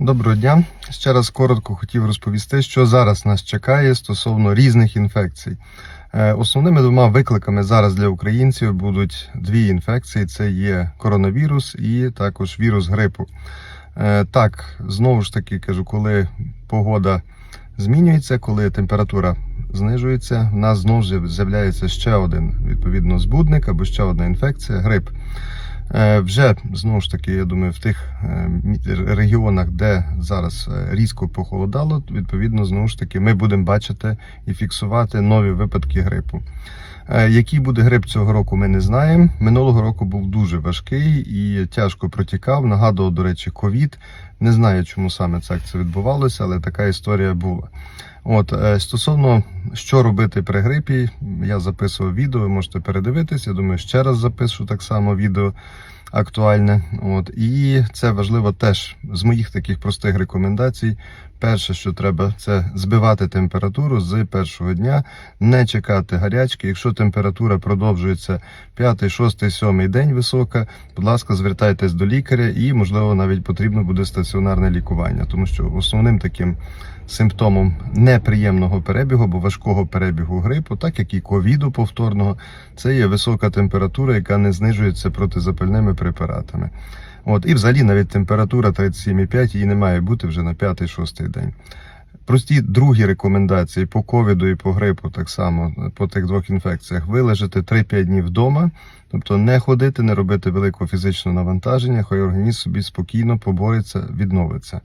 Доброго дня. Ще раз коротко хотів розповісти, що зараз нас чекає стосовно різних інфекцій. Е, Основними двома викликами зараз для українців будуть дві інфекції: це є коронавірус і також вірус грипу. Е, Так, знову ж таки кажу, коли погода змінюється, коли температура знижується, в нас знову з'являється ще один відповідно збудник або ще одна інфекція грип. Е, Вже знову ж таки, я думаю, в тих е, регіонах, де зараз е, різко похолодало, відповідно, знову ж таки, ми будемо бачити і фіксувати нові випадки грипу. Е, Який буде грип цього року, ми не знаємо. Минулого року був дуже важкий і тяжко протікав. Нагадував, до речі, ковід. Не знаю, чому саме це відбувалося, але така історія була. От е, стосовно що робити при грипі, я записував відео, ви можете передивитись. Я думаю, ще раз запишу так само відео актуальне. От і це важливо теж з моїх таких простих рекомендацій. Перше, що треба, це збивати температуру з першого дня, не чекати гарячки. Якщо температура продовжується 5, 6, 7 день висока, будь ласка, звертайтесь до лікаря і, можливо, навіть потрібно буде стаціонарне лікування, тому що основним таким симптомом неприємного перебігу або важкого перебігу грипу, так як і ковіду повторного, це є висока температура, яка не знижується протизапальними препаратами. От, і взагалі навіть температура 37,5 її не має бути вже на 5-6 день. Прості другі рекомендації по ковіду і по грипу, так само по тих двох інфекціях, вилежати 3-5 днів вдома, тобто не ходити, не робити великого фізичного навантаження, хай організм собі спокійно побореться, відновиться.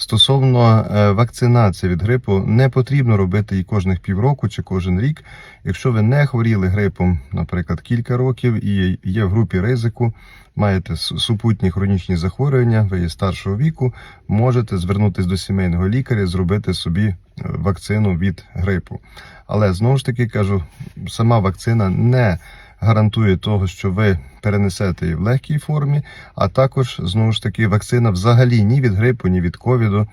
Стосовно е, вакцинації від грипу, не потрібно робити її кожних півроку чи кожен рік. Якщо ви не хворіли грипом, наприклад, кілька років і є в групі ризику, маєте супутні хронічні захворювання, ви є старшого віку, можете звернутися до сімейного лікаря, зробити собі е, вакцину від грипу. Але знову ж таки кажу, сама вакцина не гарантує того, що ви перенесете її в легкій формі, а також знову ж таки вакцина взагалі ні від грипу, ні від ковіду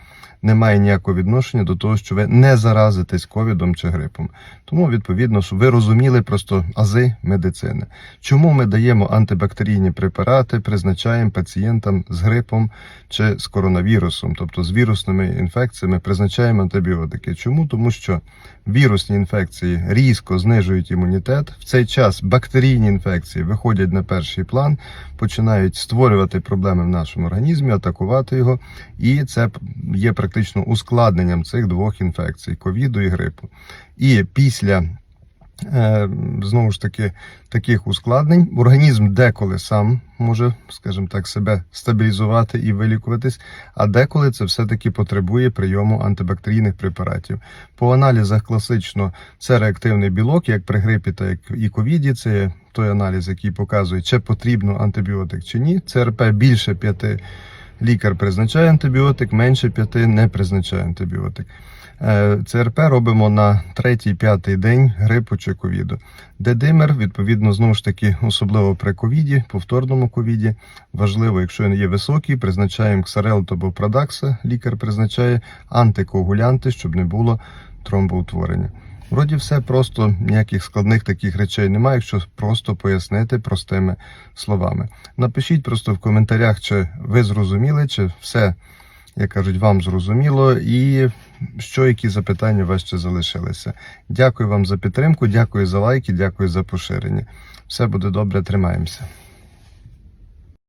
не має ніякого відношення до того, що ви не заразитесь ковідом чи грипом. Тому відповідно, щоб ви розуміли просто ази медицини. Чому ми даємо антибактерійні препарати, призначаємо пацієнтам з грипом чи з коронавірусом, тобто з вірусними інфекціями, призначаємо антибіотики. Чому? Тому що вірусні інфекції різко знижують імунітет. В цей час бактерійні інфекції виходять на перший план, починають створювати проблеми в нашому організмі, атакувати його, і це є практично ускладненням цих двох інфекцій ковіду і грипу. І після знову ж таки таких ускладнень організм деколи сам може, скажімо так, себе стабілізувати і вилікуватись, а деколи це все-таки потребує прийому антибактерійних препаратів. По аналізах класично це реактивний білок, як при грипі, так як і ковіді. Це той аналіз, який показує, чи потрібно антибіотик чи ні. ЦРП більше п'яти. Лікар призначає антибіотик, менше п'яти не призначає антибіотик. Е, ЦРП робимо на третій-п'ятий день грипу чи ковіду. Дедимер, відповідно, знову ж таки, особливо при ковіді, повторному ковіді, важливо, якщо він є високий, призначаємо ксарел або продакса, лікар призначає антикоагулянти, щоб не було тромбоутворення. Вроді все просто, ніяких складних таких речей немає, якщо просто пояснити простими словами. Напишіть просто в коментарях, чи ви зрозуміли, чи все, як кажуть, вам зрозуміло, і що, які запитання у вас ще залишилися. Дякую вам за підтримку, дякую за лайки, дякую за поширення. Все буде добре, тримаємося.